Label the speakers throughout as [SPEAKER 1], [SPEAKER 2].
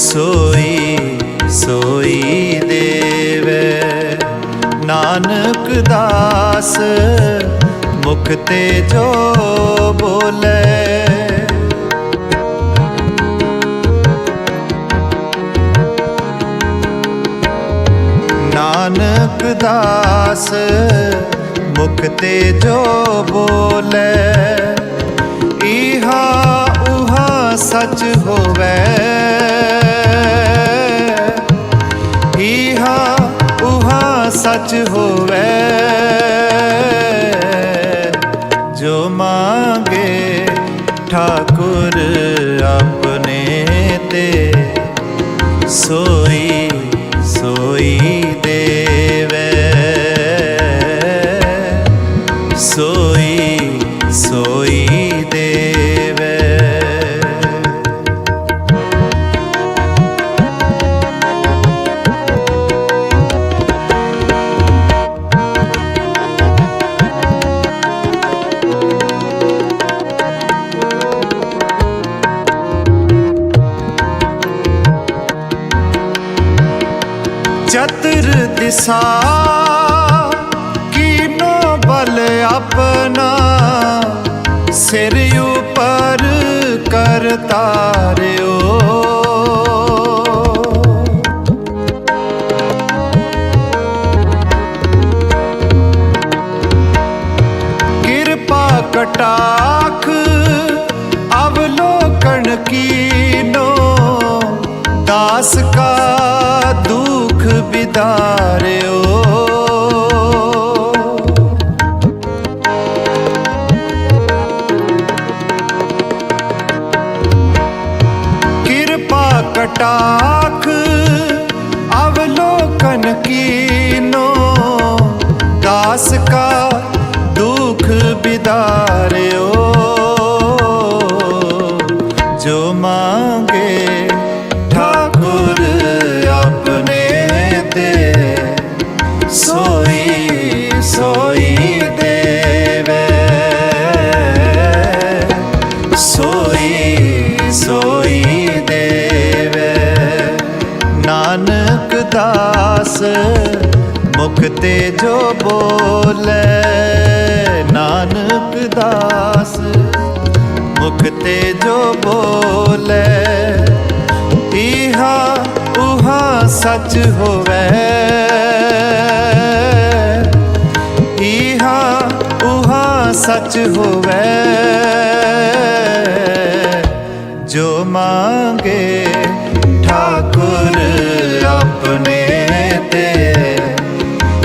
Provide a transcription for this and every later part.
[SPEAKER 1] ਸੋਈ ਸੋਈ ਦੇਵੈ। ਨਾਨਕ ਦਾਸ, ਮੁਖ ਤੇ ਜੋ ਬੋਲੇ। ਨਾਨਕ ਦਾਸ, ਮੁਖ ਤੇ ਜੋ ਬੋਲੇ। ਇਹਾ ਉਹਾ ਸਚ ਹੋਵੇ। ਸੱਚ ਹੋਵੇ। ਜੋ ਮੰਗੇ ਠਾਕੁਰ ਆਪਣੇ ਤੇ ਸੋਈ ਸੋਈ ਦੇਵੈ। ਸੋ ਚਤੁਰ ਦਿਸਾ, ਕੀਨੋ ਬਲ ਆਪਣਾ, ਸਿਰ ਉਪਰ ਕਰ ਤਾਰਿਓ। ਕਿਰਪਾ ਕਟਾਖ ਅਵਲੋਕਣ ਕੀਨੋ, ਦਾਸ ਕਾ ਦੂ ਬਿਦਾਰਿਓ ਕਿਰਪਾ ਕਟਾਖ ਅਵਲੋਕਨ ਕੀਨੋ। ਦਾਸ ਕਾ ਦੁਖ ਬਿਦਾਰਿਓ। ਜੋ ਮੰਗੇ ਸੋਈ ਸੋਈ ਦੇਵੇ। ਸੋਈ ਸੋਈ ਦੇਵੇ। ਨਾਨਕ ਦਾਸ ਮੁਖ ਤੇ ਜੋ ਬੋਲੇ। ਨਾਨਕ ਦਾਸ ਮੁਖ ਤੇ ਜੋ ਬੋਲੇ। ਇਹਾ ਉਹਾ ਸੱਚ ਹੋਵੇ। ਸੱਚ ਹੋਵੇ। ਜੋ ਮੰਗੇ ਠਾਕੁਰ ਆਪਣੇ ਤੇ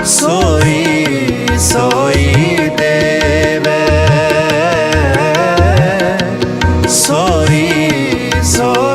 [SPEAKER 1] ਸੋਈ ਸੋਈ ਦੇਵੇ। ਸੋਈ ਸੋਈ